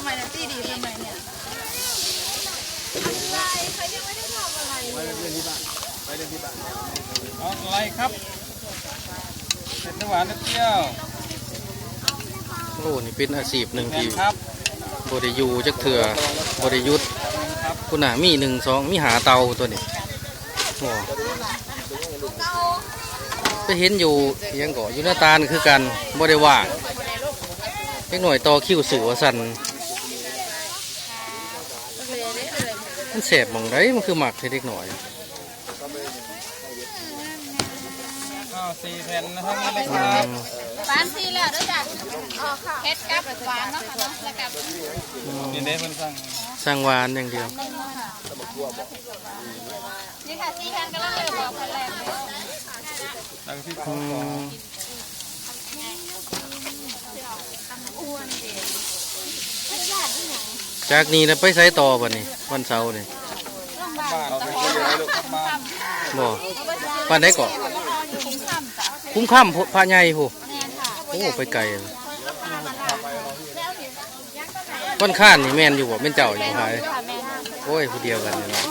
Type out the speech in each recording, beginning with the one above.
ทำไมนะตีดีทำไมเนี่ยเอาอะไรครับเป็นหวานนิดเดียวโอ้นี่เป็นอาชีพหนึ่งแมที่นครับบริยูจักเถื่อบริยุทธ์ครับคุณน่ะมีหนึ่งสองมีหาเตาตัวนี้โอ้ไปเห็นอยู่เอียงก่ออยู่หน้าตาลคือกันบ่ได้ว่างเล็กหน่อยต่อคิวสื่อว่าสัน มันแสบหมองไดมันคือหมักให้เล็กหน่อยข้าวสี่แผ่นนะครับนี่เลยอืครับมหวานซีแล้วด้วยจ้ะเผ็ดกับหวานเนาะค่ะเนาะแล้วกับนี่เด้เพิ่นสั่งสร้างหวานอย่างเดียว นี่ค่ะซีแพนก็เลยบอกคนแรกเลยสั่งที่ขอืองของม จากนี้นะไปไสต่อบัดนี้วันเสาร์นี่บ้านเราไปซื้ออะไรลูกครับบ้านบ่วันไหนก่อนคุ้มค่ำจ้ะคุ้มค่ำพพระใหญ่ผู้แน่ค่ะโอ้ไปไกลเลยค่อนข้านนี่แม่นอยู่บ่เป็นเจ้าอยู่ขายค่ะแม่โอ้ยผู้เดียวกันนี่เนาะ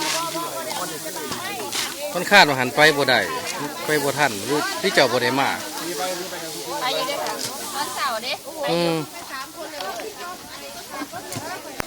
ค่อนข้านว่าหันไปบ่ได้ไปบ่ทันหรือที่เจ้าบ่ได้มาไปอยู่ด้วยค่ะวันเสาร์เด้อืม